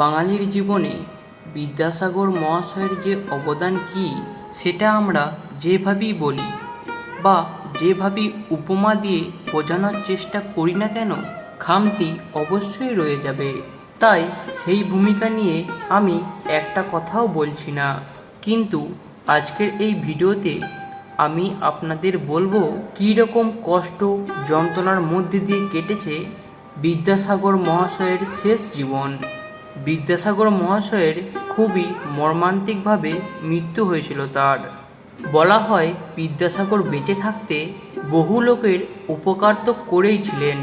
বাঙালির জীবনে বিদ্যাসাগর মহাশয়ের যে অবদান কি, সেটা আমরা যেভাবেই বলি বা যেভাবেই উপমা দিয়ে বোঝানোর চেষ্টা করি না কেন খামতি অবশ্যই রয়ে যাবে। তাই সেই ভূমিকা নিয়ে আমি একটা কথাও বলছি না। কিন্তু আজকের এই ভিডিওতে আমি আপনাদের বলব কী রকম কষ্ট যন্ত্রণার মধ্যে দিয়ে কেটেছে বিদ্যাসাগর মহাশয়ের শেষ জীবন। বিদ্যাসাগর মহাশয়ের খুবই মর্মান্তিকভাবে মৃত্যু হয়েছিল তার। বলা হয়, বিদ্যাসাগর বেঁচে থাকতে বহু লোকের উপকার তো করেই ছিলেন,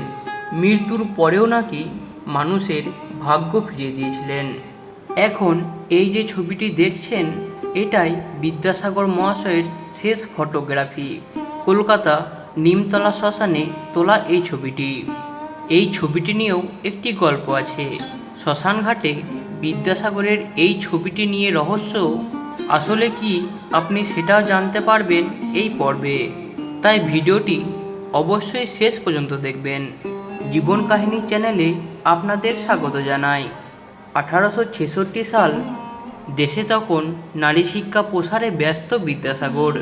মৃত্যুর পরেও নাকি মানুষের ভাগ্য ফিরিয়ে দিয়েছিলেন। এখন এই যে ছবিটি দেখছেন, এটাই বিদ্যাসাগর মহাশয়ের শেষ ফটোগ্রাফি। কলকাতা নিমতলা শ্মশানে তোলা এই ছবিটি। এই ছবিটি নিয়েও একটি গল্প আছে। শ্মশানঘাটে বিদ্যাসাগরের এই ছবিটি নিয়ে রহস্য? আসলে কি আপনি সেটাও জানতে পারবেন এই পর্বে। তাই ভিডিওটি অবশ্যই শেষ পর্যন্ত দেখবেন। জীবন কাহিনী চ্যানেলে আপনাদের স্বাগত জানাই। আঠারোশো ছেষট্টি সাল, দেশে তখন নারী শিক্ষা প্রসারে ব্যস্ত বিদ্যাসাগর।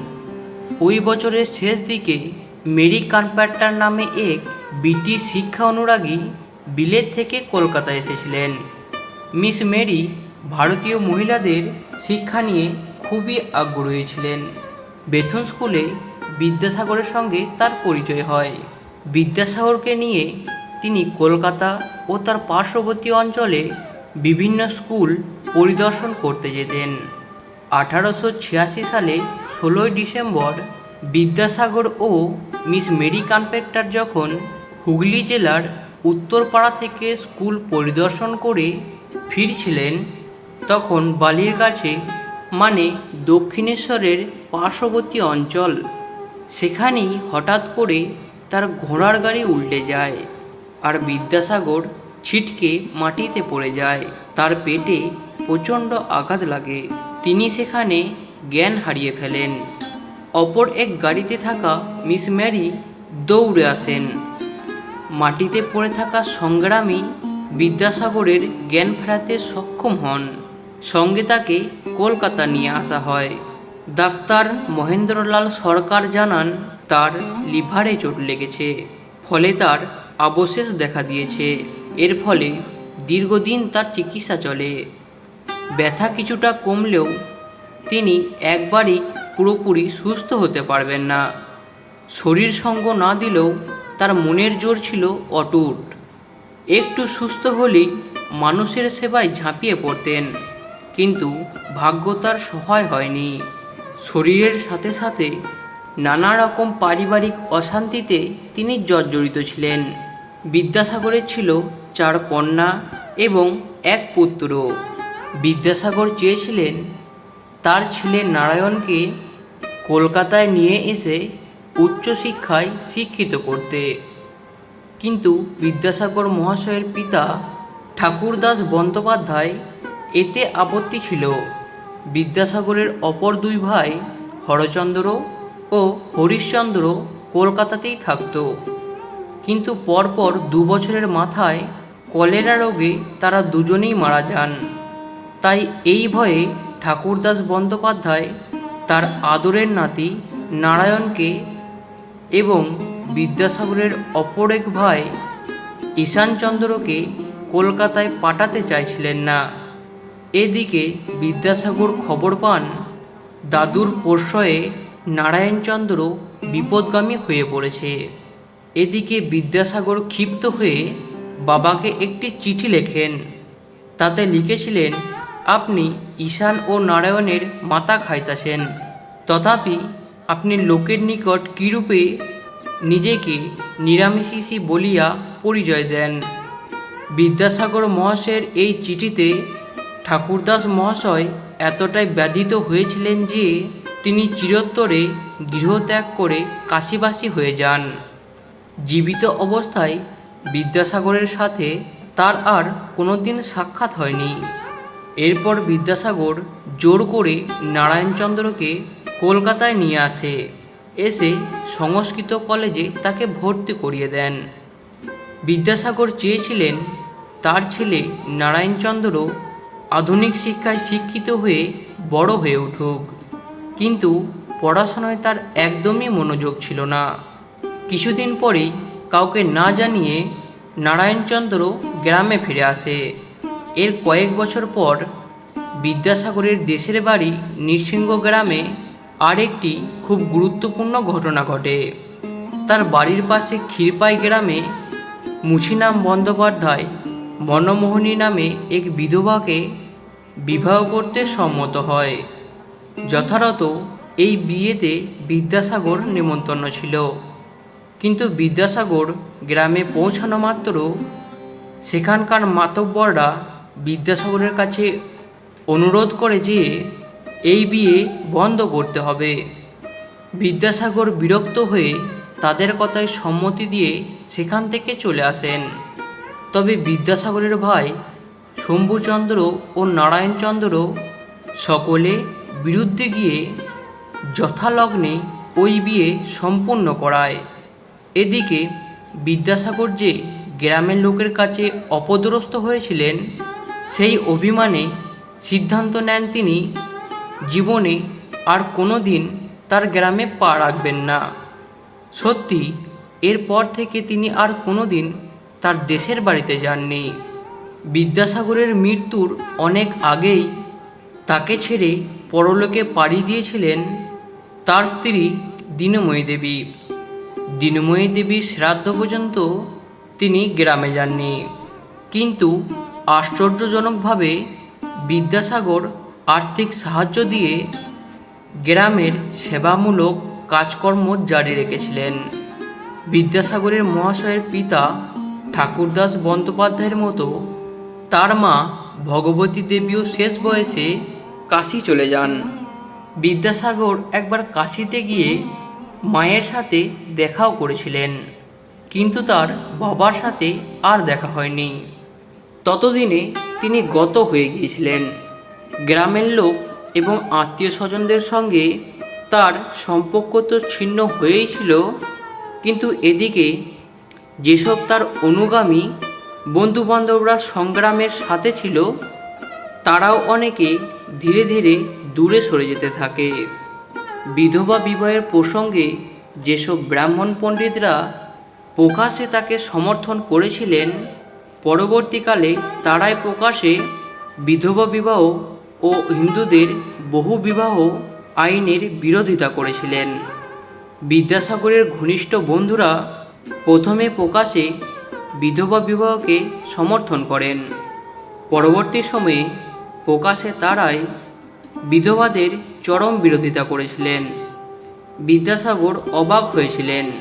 ওই বছরের শেষ দিকে মেরি কানপ্যাট্টার নামে এক ব্রিটিশ শিক্ষা অনুরাগী বিলেত থেকে কলকাতা এসেছিলেন। মিস মেরি ভারতীয় মহিলাদের শিক্ষা নিয়ে খুবই আগ্রহী ছিলেন। বেথুন স্কুলে বিদ্যাসাগরের সঙ্গে তার পরিচয় হয়। বিদ্যাসাগরকে নিয়ে তিনি কলকাতা ও তার পার্শ্ববর্তী অঞ্চলে বিভিন্ন স্কুল পরিদর্শন করতে যেতেন। আঠারোশো ছিয়াশি সালে ষোলোই ডিসেম্বর বিদ্যাসাগর ও মিস মেরি কানপেট্টার যখন হুগলি জেলার উত্তরপাড়া থেকে স্কুল পরিদর্শন করে ফিরছিলেন, তখন বালির কাছে মানে দক্ষিণেশ্বরের পার্শ্ববর্তী অঞ্চল। সেখানেই হঠাৎ করে তার ঘোড়ার গাড়ি উল্টে যায় আর বিদ্যাসাগর ছিটকে মাটিতে পড়ে যায়। তার পেটে প্রচণ্ড আঘাত লাগে। তিনি সেখানে জ্ঞান হারিয়ে ফেলেন। অপর এক গাড়িতে থাকা মিস ম্যারি দৌড়ে আসেন। মাটিতে পড়ে থাকা সংগ্রামী বিদ্যাসাগরের জ্ঞান ফেরাতে সক্ষম হন। সঙ্গে তাকে কলকাতা নিয়ে আসা হয়। ডাক্তার মহেন্দ্রলাল সরকার জানান, তার লিভারে চোট লেগেছে, ফলে তার অবশেষ দেখা দিয়েছে। এর ফলে দীর্ঘদিন তার চিকিৎসা চলে। ব্যথা কিছুটা কমলেও তিনি একবারই পুরোপুরি সুস্থ হতে পারবেন না। শরীর সঙ্গ না দিলেও তার মনের জোর ছিল অটুট। একটু সুস্থ হলেই মানুষের সেবায় ঝাঁপিয়ে পড়তেন, কিন্তু ভাগ্য তার সহায় হয়নি। শরীরের সাথে সাথে নানা রকম পারিবারিক অশান্তিতে তিনি জর্জরিত ছিলেন। বিদ্যাসাগরের ছিল চার কন্যা এবং এক পুত্র। বিদ্যাসাগর চেয়েছিলেন তার ছেলে নারায়ণকে কলকাতায় নিয়ে এসে উচ্চশিক্ষায় শিক্ষিত করতে। কিন্তু বিদ্যাসাগর মহাশয়ের পিতা ঠাকুরদাস বন্দ্যোপাধ্যায় এতে আপত্তি ছিল। বিদ্যাসাগরের অপর দুই ভাই হরচন্দ্র ও হরিশ্চন্দ্র কলকাতাতেই থাকত। কিন্তু পরপর দু বছরের মাথায় কলেরা রোগে তারা দুজনেই মারা যান। তাই এই ভয়ে ঠাকুরদাস বন্দ্যোপাধ্যায় তার আদরের নাতি নারায়ণকে এবং বিদ্যাসাগরের অপর এক ভাই ঈশানচন্দ্রকে কলকাতায় পাঠাতে চাইছিলেন না। এদিকে বিদ্যাসাগর খবর পান, দাদুর প্রশ্রয়ে নারায়ণচন্দ্র বিপদগামী হয়ে পড়েছে। এদিকে বিদ্যাসাগর ক্ষিপ্ত হয়ে বাবাকে একটি চিঠি লেখেন। তাতে লিখেছিলেন, আপনি ঈশান ও নারায়ণের মাথা খাইতাছেন। তথাপি আপনি লোকের নিকট কীরূপে নিজেকে নিরামিষিসি বলিয়া পরিচয় দেন? বিদ্যাসাগর মহাশয়ের এই চিঠিতে ঠাকুরদাস মহাশয় এতটাই ব্যাধিত হয়েছিলেন যে তিনি চিরোত্তরে গৃহত্যাগ করে কাশিবাসী হয়ে যান। জীবিত অবস্থায় বিদ্যাসাগরের সাথে তার আর কোনোদিন সাক্ষাৎ হয়নি। এরপর বিদ্যাসাগর জোর করে নারায়ণচন্দ্রকে কলকাতায় নিয়ে আসে। এসে সংস্কৃত কলেজে তাকে ভর্তি করিয়ে দেন। বিদ্যাসাগর চেয়েছিলেন তার ছেলে নারায়ণচন্দ্র আধুনিক শিক্ষায় শিক্ষিত হয়ে বড় হয়ে উঠুক। কিন্তু পড়াশোনায় তার একদমই মনোযোগ ছিল না। কিছুদিন পরেই কাউকে না জানিয়ে নারায়ণচন্দ্র গ্রামে ফিরে আসে। এর কয়েক বছর পর বিদ্যাসাগরের দেশের বাড়ি নৃসিংহ গ্রামে আরেকটি খুব গুরুত্বপূর্ণ ঘটনা ঘটে। তার বাড়ির পাশে ক্ষীরপাই গ্রামে মুছিনাম বন্দ্যোপাধ্যায় মনমোহনী নামে এক বিধবাকে বিবাহ করতে সম্মত হয়। যথারত এই বিয়েতে বিদ্যাসাগর নিমন্ত্রণ ছিল। কিন্তু বিদ্যাসাগর গ্রামে পৌঁছানো মাত্র সেখানকার মাতব্বররা বিদ্যাসাগরের কাছে অনুরোধ করে যে এই বিয়ে বন্ধ করতে হবে। বিদ্যাসাগর বিরক্ত হয়ে তাদের কথায় সম্মতি দিয়ে সেখান থেকে চলে আসেন। তবে বিদ্যাসাগরের ভাই শম্ভুচন্দ্র ও নারায়ণচন্দ্র সকলে বিরুদ্ধে গিয়ে যথালগ্নে ওই বিয়ে সম্পূর্ণ করায়। এদিকে বিদ্যাসাগর যে গ্রামের লোকের কাছে অপদরস্ত হয়েছিলেন, সেই অভিমানে সিদ্ধান্ত নেন তিনি জীবনে আর কোনো দিন তার গ্রামে পা রাখবেন না। সত্যি, এরপর থেকে তিনি আর কোনো দিন তার দেশের বাড়িতে যাননি। বিদ্যাসাগরের মৃত্যুর অনেক আগেই তাকে ছেড়ে পরলোকে পাড়ি দিয়েছিলেন তার স্ত্রী দীনময়ী দেবী। দীনময়ী দেবীর শ্রাদ্ধ পর্যন্ত তিনি গ্রামে যাননি। কিন্তু আশ্চর্যজনকভাবে বিদ্যাসাগর আর্থিক সাহায্য দিয়ে গ্রামের সেবামূলক কাজকর্ম জারি রেখেছিলেন। বিদ্যাসাগরের মহাশয়ের পিতা ঠাকুরদাস বন্দ্যোপাধ্যায়ের মতো তার মা ভগবতী দেবীও শেষ বয়সে কাশি চলে যান। বিদ্যাসাগর একবার কাশিতে গিয়ে মায়ের সাথে দেখাও করেছিলেন, কিন্তু তার বাবার সাথে আর দেখা হয়নি। ততদিনে তিনি গত হয়ে গিয়েছিলেন। গ্রামের লোক এবং আত্মীয় স্বজনদের সঙ্গে তার সম্পর্ক তো ছিন্ন হয়েই ছিল, কিন্তু এদিকে যেসব তার অনুগামী বন্ধুবান্ধবরা সংগ্রামের সাথে ছিল, তারাও অনেকে ধীরে ধীরে দূরে সরে যেতে থাকে। বিধবা বিবাহের প্রসঙ্গে যেসব ব্রাহ্মণ পণ্ডিতরা প্রকাশ্যে তাকে সমর্থন করেছিলেন, পরবর্তীকালে তারাই প্রকাশে বিধবা বিবাহ ও হিন্দুদের বহু বিবাহ আইনের বিরোধিতা করেছিলেন। বিদ্যাসাগরের ঘনিষ্ঠ বন্ধুরা প্রথমে প্রকাশে বিধবা বিবাহকে সমর্থন করেন। পরবর্তী সময়ে প্রকাশে তারাই বিধবাদের চরম বিরোধিতা করেছিলেন। বিদ্যাসাগর অবাক হয়েছিলেন।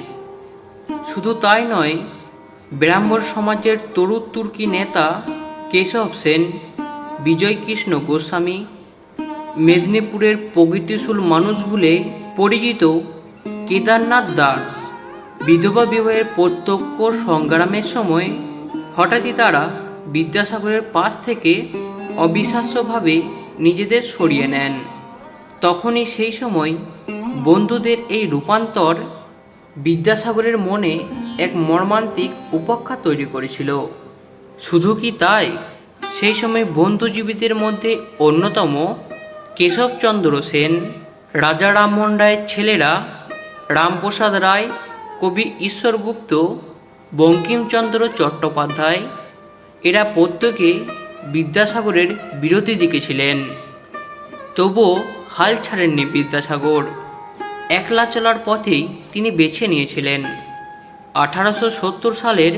শুধু তাই নয়, ব্রাহ্মণ সমাজের তরু তুর্কি নেতা কেশব সেন বিজয় কৃষ্ণ গোস্বামী, মেদিনীপুরের প্রগতিশীল মানুষ বলে পরিচিত কেদারনাথ দাস। বিধবা বিবাহের প্রত্যক্ষ সংগ্রামের সময় হঠাৎই তারা বিদ্যাসাগরের পাশ থেকে অবিশ্বাস্যভাবে নিজেদের সরিয়ে নেন। তখনই সেই সময় বন্ধুদের এই রূপান্তর বিদ্যাসাগরের মনে এক মর্মান্তিক উপেক্ষা তৈরি করেছিল। শুধু কি তাই? সেই সময় বন্ধুজীবীদের মধ্যে অন্যতম কেশবচন্দ্র সেন, রাজা রামমোহন রায়ের ছেলেরা রামপ্রসাদ রায়, কবি ঈশ্বরগুপ্ত বঙ্কিমচন্দ্র চট্টোপাধ্যায়, এরা প্রত্যেকে বিদ্যাসাগরের বিরোধী দিকে ছিলেন। তবুও হাল ছাড়েননি বিদ্যাসাগর। একলা চলার পথেই তিনি বেছে নিয়েছিলেন। আঠারোশো সত্তর সালের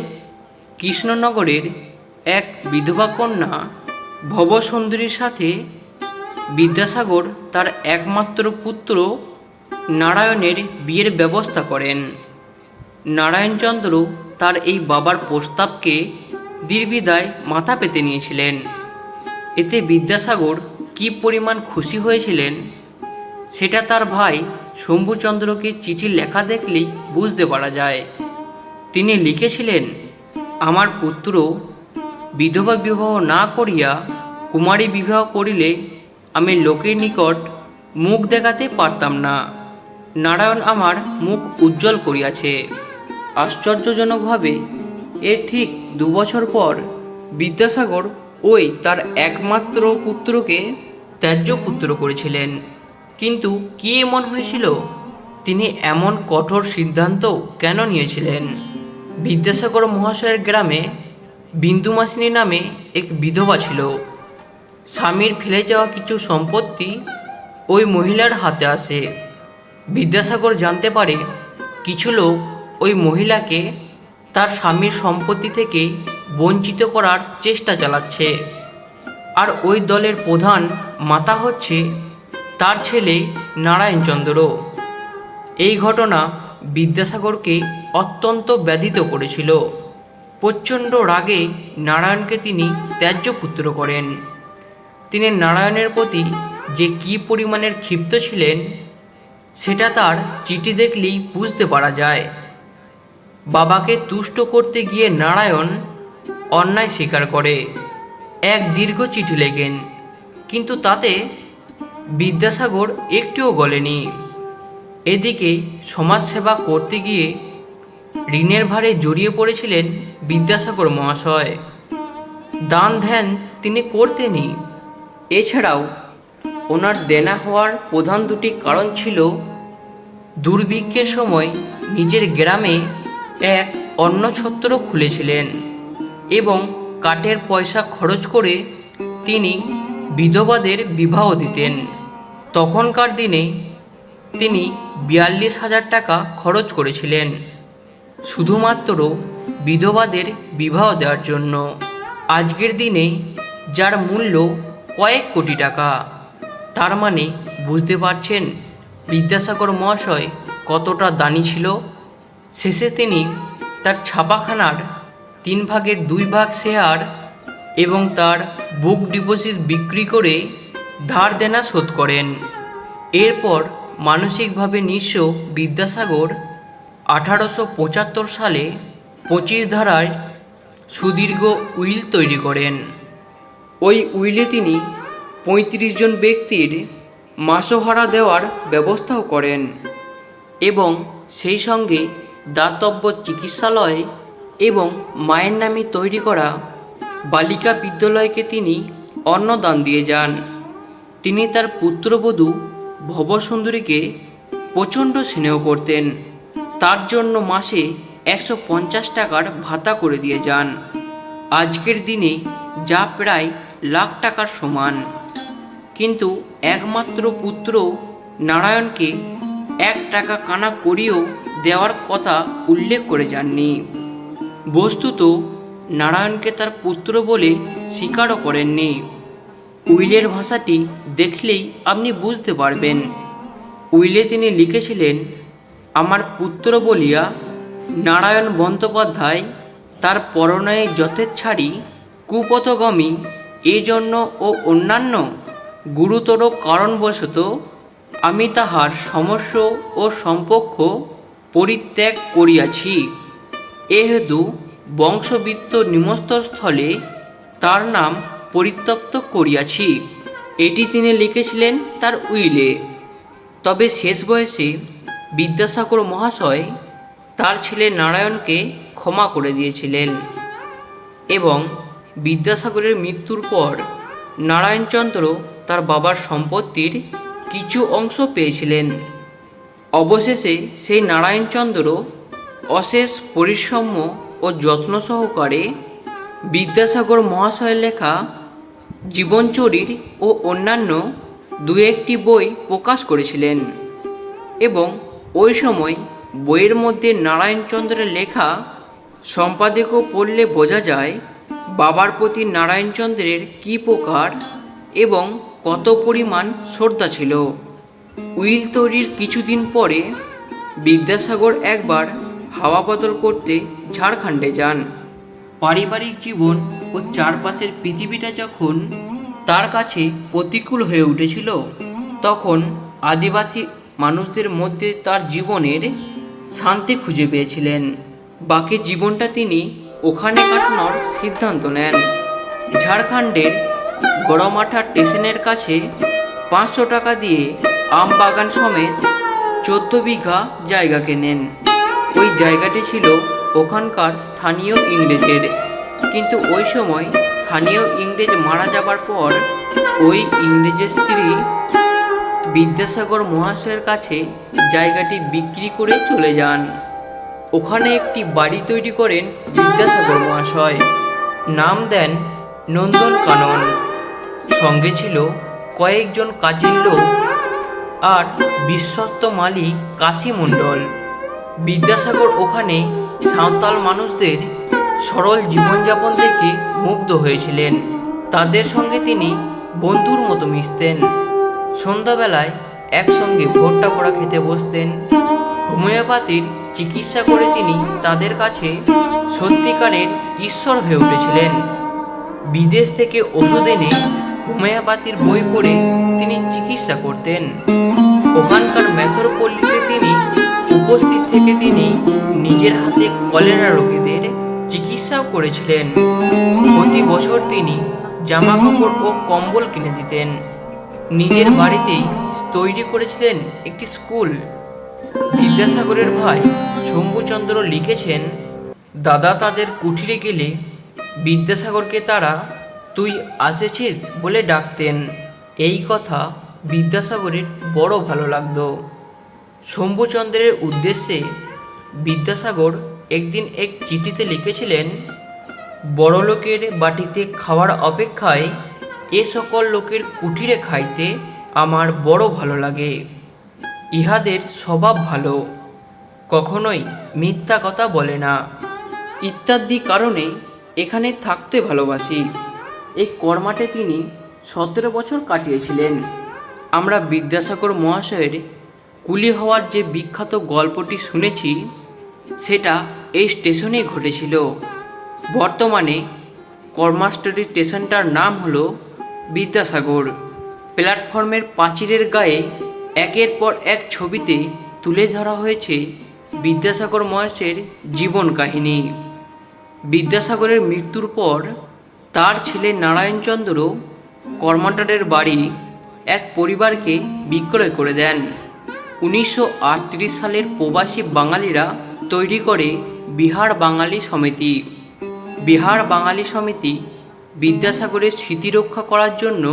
কৃষ্ণনগরের এক বিধবা কন্যা ভবসুন্দরীর সাথে বিদ্যাসাগর তার একমাত্র পুত্র নারায়ণের বিয়ের ব্যবস্থা করেন। নারায়ণচন্দ্র তার এই বাবার প্রস্তাবকে দীর্বিদায় মাথা পেতে নিয়েছিলেন। এতে বিদ্যাসাগর কী পরিমাণ খুশি হয়েছিলেন, সেটা তার ভাই শম্ভুচন্দ্রকে চিঠি লেখা দেখলেই বুঝতে পারা যায়। তিনি লিখেছিলেন, আমার পুত্র বিধবা বিবাহ না করিয়া কুমারী বিবাহ করিলে আমি লোকের নিকট মুখ দেখাতে পারতাম না। নারায়ণ আমার মুখ উজ্জ্বল করিয়াছে। আশ্চর্যজনকভাবে এর ঠিক দুবছর পর বিদ্যাসাগর ওই তার একমাত্র পুত্রকে ত্যায্য পুত্র করেছিলেন। কিন্তু কি এমন হয়েছিল? তিনি এমন কঠোর সিদ্ধান্ত কেন নিয়েছিলেন? বিদ্যাসাগর মহাশয়ের গ্রামে বিন্দুমাসিনী নামে এক বিধবা ছিল। স্বামীর ফেলে যাওয়া কিছু সম্পত্তি ওই মহিলার হাতে আসে। বিদ্যাসাগর জানতে পারে কিছু লোক ওই মহিলাকে তার স্বামীর সম্পত্তি থেকে বঞ্চিত করার চেষ্টা চালাচ্ছে। আর ওই দলের প্রধান মাতা হচ্ছে তার ছেলে নারায়ণচন্দ্র এই ঘটনা বিদ্যাসাগরকে অত্যন্ত ব্যথিত করেছিল। প্রচণ্ড রাগে নারায়ণকে তিনি ত্যায্য পুত্র করেন। তিনি নারায়ণের প্রতি যে কী পরিমাণের ক্ষিপ্ত ছিলেন, সেটা তার চিঠি দেখলেই বুঝতে পারা যায়। বাবাকে তুষ্ট করতে গিয়ে নারায়ণ অন্যায় স্বীকার করে, এক দীর্ঘ চিঠি লেখেন, কিন্তু তাতে বিদ্যাসাগর একটুও গলেনি এদিকে সমাজসেবা করতে গিয়ে ঋণের ভারে জড়িয়ে পড়েছিলেন বিদ্যাসাগর মহাশয়। দান ধ্যান তিনি করতেনই। এছাড়াও, ওনার দেনা হওয়ার প্রধান দুটি কারণ ছিল দুর্ভিক্ষের সময় নিজের গ্রামে এক অন্নছত্র খুলেছিলেন এবং কাঠের পয়সা খরচ করে তিনি বিধবাদের বিবাহ দিতেন। তখনকার দিনে তিনি বিয়াল্লিশ হাজার টাকা খরচ করেছিলেন। শুধুমাত্র বিধবাদের বিবাহ দেওয়ার জন্য। আজকের দিনে যার মূল্য কয়েক কোটি টাকা, তার মানে বুঝতে পারছেন বিদ্যাসাগর মহাশয় কতটা দানি ছিল? শেষে তিনি তার ছাপাখানার তিন ভাগের দুই ভাগ শেয়ার এবং তার বুক ডিপোজিট বিক্রি করে ধার দেনা শোধ করেন। এরপর মানসিকভাবে নিঃস্ব বিদ্যাসাগর আঠারোশো পঁচাত্তর সালে পঁচিশ ধারায় সুদীর্ঘ উইল তৈরি করেন। ওই উইলে তিনি পঁয়ত্রিশ জন ব্যক্তির মাসোহারা দেওয়ার ব্যবস্থাও করেন এবং সেই সঙ্গে দাতব্য চিকিৎসালয় এবং মায়ের নামে তৈরি করা বালিকা বিদ্যালয়কে তিনি অন্নদান দিয়ে যান। তিনি তার পুত্রবধূ ভবসুন্দরীকে প্রচণ্ড স্নেহ করতেন। তার জন্য মাসে একশো পঞ্চাশ টাকার ভাতা করে দিয়ে যান। আজকের দিনে যা প্রায় লাখ টাকার সমান। কিন্তু একমাত্র পুত্র নারায়ণকে এক টাকা কানা করিয়েও দেওয়ার কথা উল্লেখ করে যাননি। বস্তুত নারায়ণকে তার পুত্র বলে স্বীকারও করেননি। উইলের ভাষাটি দেখলেই আপনি বুঝতে পারবেন। উইলে তিনি লিখেছিলেন আমার পুত্র বলিয়া নারায়ণ বন্দ্যোপাধ্যায় তার পরনয়ে যথেচ্ছাড়ি কুপথগমী, এজন্য ও অন্যান্য গুরুতর কারণবশত আমি তাহার সমস্য ও সম্পক্ষ পরিত্যাগ করিয়াছি। এহেতু বংশবৃত্ত নিমস্তর স্থলে তার নাম পরিত্যক্ত করিয়াছি। এটি তিনি লিখেছিলেন তার উইলে। তবে শেষ বয়সে বিদ্যাসাগর মহাশয় তার ছেলে নারায়ণকে ক্ষমা করে দিয়েছিলেন এবং বিদ্যাসাগরের মৃত্যুর পর নারায়ণচন্দ্র তার বাবার সম্পত্তির কিছু অংশ পেয়েছিলেন। অবশেষে সেই নারায়ণচন্দ্র অশেষ পরিশ্রম ও যত্ন সহকারে বিদ্যাসাগর মহাশয়ের লেখা জীবনচরির ও অন্যান্য দু একটি বই প্রকাশ করেছিলেন এবং ওই সময় বইয়ের মধ্যে নারায়ণচন্দ্রের লেখা সম্পাদকও পড়লে বোঝা যায় বাবার প্রতি নারায়ণচন্দ্রের কী প্রকার এবং কত পরিমাণ শ্রদ্ধা ছিল। উইল তৈরির কিছুদিন পরে বিদ্যাসাগর একবার হাওয়া বদল করতে ঝাড়খণ্ডে যান। পারিবারিক জীবন ও চারপাশের পৃথিবীটা যখন তার কাছে প্রতিকূল হয়ে উঠেছিল, তখন আদিবাসী মানুষদের মধ্যে তার জীবনের শান্তি খুঁজে পেয়েছিলেন। বাকি জীবনটা তিনি ওখানে কাটানোর সিদ্ধান্ত নেন। ঝাড়খণ্ডের গড়মাঠা স্টেশনের কাছে পাঁচশো টাকা দিয়ে আম বাগান সমেত চোদ্দ বিঘা জায়গা কেনেন। ওই জায়গাটি ছিল ওখানকার স্থানীয় ইংরেজের। কিন্তু ওই সময় স্থানীয় ইংরেজ মারা যাবার পর ওই ইংরেজের স্ত্রী বিদ্যাসাগর মহাশয়ের কাছে জায়গাটি বিক্রি করে চলে যান। ওখানে একটি বাড়ি তৈরি করেন বিদ্যাসাগর মহাশয়। নাম দেন নন্দন কানন। সঙ্গে ছিল কয়েকজন কাজের লোক আর বিশ্বস্ত মালিক কাশী মণ্ডল। বিদ্যাসাগর ওখানে সাঁওতাল মানুষদের সরল জীবনযাপন দেখে মুগ্ধ হয়েছিলেন। তাদের সঙ্গে তিনি বন্ধুর মতো মিশতেন। সন্ধ্যাবেলায় একসঙ্গে ভোট্টা পোড়া খেতে বসতেন। হোমিওপ্যাথির চিকিৎসা করে তিনি তাদের কাছে সত্যিকারের ঈশ্বর হয়ে উঠেছিলেন। বিদেশ থেকে ওষুধ এনে হোমিওপ্যাথির বই পড়ে তিনি চিকিৎসা করতেন। ওখানকার মেথরপল্লীতে তিনি উপস্থিত থেকে তিনি নিজের হাতে কলেরা রোগীদের চিকিৎসাও করেছিলেন। প্রতি বছর তিনি জামা কাপড় ও কম্বল কিনে দিতেন। নিজের বাড়িতেই তৈরি করেছিলেন একটি স্কুল। বিদ্যাসাগরের ভাই শম্ভুচন্দ্র লিখেছেন, দাদা তাদের কুঠিরে গেলে বিদ্যাসাগরকে তারা তুই আসেছিস বলে ডাকতেন। এই কথা বিদ্যাসাগরের বড় ভালো লাগতো। শম্ভুচন্দ্রের উদ্দেশ্যে বিদ্যাসাগর একদিন এক চিঠিতে লিখেছিলেন, বড়লোকের বাটিতে খাওয়ার অপেক্ষায় এ সকল লোকের কুটিরে খাইতে আমার বড় ভালো লাগে। ইহাদের স্বভাব ভালো। কখনোই মিথ্যা কথা বলে না। ইত্যাদি কারণে এখানে থাকতে ভালোবাসি। এই কর্মাটে তিনি সতেরো বছর কাটিয়েছিলেন। আমরা বিদ্যাসাগর মহাশয়ের কুলি হওয়ার যে বিখ্যাত গল্পটি শুনেছি, সেটা এই স্টেশনেই ঘটেছিল। বর্তমানে কর্মাস্টরি স্টেশনটার নাম হলো বিদ্যাসাগর প্ল্যাটফর্মের পাঁচিরের গায়ে একের পর এক ছবিতে তুলে ধরা হয়েছে বিদ্যাসাগর মহেশের জীবন কাহিনী। বিদ্যাসাগরের মৃত্যুর পর তার ছেলে নারায়ণচন্দ্র কর্মাটারের বাড়ি এক পরিবারকে বিক্রয় করে দেন। উনিশশো আটত্রিশ সালের প্রবাসী বাঙালিরা তৈরি করে বিহার বাঙালি সমিতি। বিহার বাঙালি সমিতি বিদ্যাসাগরের স্মৃতি রক্ষা করার জন্য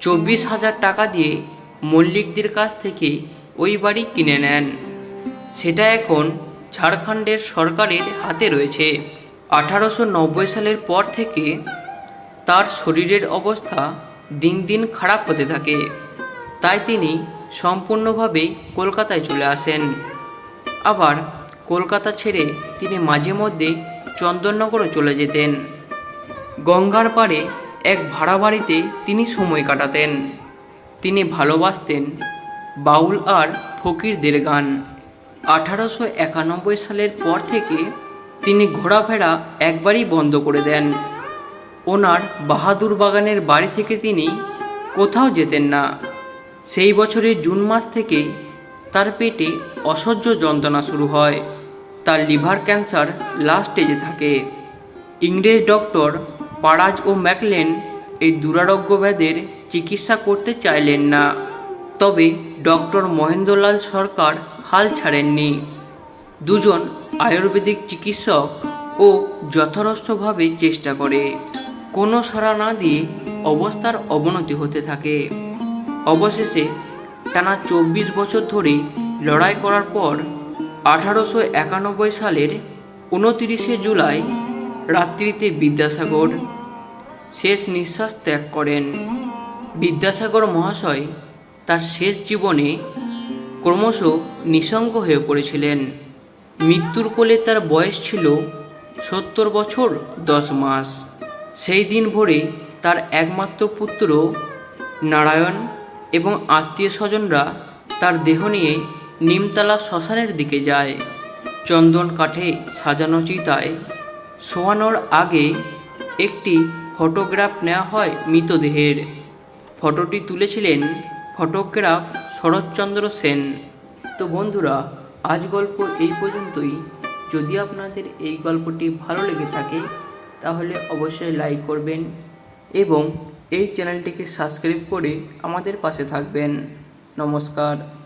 চব্বিশ হাজার টাকা দিয়ে মল্লিকদের কাছ থেকে ওই বাড়ি কিনে নেন। সেটা এখন ঝাড়খণ্ডের সরকারের হাতে রয়েছে। আঠারোশো নব্বই সালের পর থেকে তার শরীরের অবস্থা দিন দিন খারাপ হতে থাকে। তাই তিনি সম্পূর্ণভাবে কলকাতায় চলে আসেন। আবার কলকাতা ছেড়ে তিনি মাঝে মধ্যে চন্দননগরও চলে যেতেন। গঙ্গার পাড়ে এক ভাড়া বাড়িতে তিনি সময় কাটাতেন। তিনি ভালোবাসতেন বাউল আর ফকিরদের গান। আঠারোশো একানব্বই সালের পর থেকে তিনি ঘোরাফেরা একবারই বন্ধ করে দেন। ওনার বাহাদুর বাগানের বাড়ি থেকে তিনি কোথাও যেতেন না। সেই বছরের জুন মাস থেকে তার পেটে অসহ্য যন্ত্রণা শুরু হয়। তার লিভার ক্যান্সার লাস্ট স্টেজে থাকে। ইংরেজ ডক্টর পারাজ ও ম্যাকলেন এই দুরারোগ্য ব্যাধের চিকিৎসা করতে চাইলেন না। তবে ডক্টর মহেন্দ্রলাল সরকার হাল ছাড়েননি। দুজন আয়ুর্বেদিক চিকিৎসক ও যথাযথভাবে চেষ্টা করে। কোনো সাড়া না দিয়ে অবস্থার অবনতি হতে থাকে। অবশেষে টানা চব্বিশ বছর ধরে লড়াই করার পর আঠারোশো একানব্বই সালের উনতিরিশে জুলাই রাত্রিতে বিদ্যাসাগর শেষ নিঃশ্বাস ত্যাগ করেন। বিদ্যাসাগর মহাশয় তার শেষ জীবনে ক্রমশ নিঃসঙ্গ হয়ে পড়েছিলেন। মৃত্যুর কোলে তার বয়স ছিল সত্তর বছর দশ মাস। সেই দিন ভোরে তার একমাত্র পুত্র নারায়ণ এবং আত্মীয় স্বজনরা তার দেহ নিয়ে নিমতলা শ্মশানের দিকে যায়। চন্দন কাঠে সাজানো চিতায় শোয়ানোর আগে একটি ফটোগ্রাফ নেওয়া হয় মৃতদেহের। ফটোটি তুলেছিলেন ফটোগ্রাফ শরৎচন্দ্র সেন। তো বন্ধুরা, আজ গল্প এই পর্যন্তই। যদি আপনাদের এই গল্পটি ভালো লেগে থাকে, তাহলে অবশ্যই লাইক করবেন এবং এই চ্যানেলটিকে সাবস্ক্রাইব করে আমাদের পাশে থাকবেন। নমস্কার।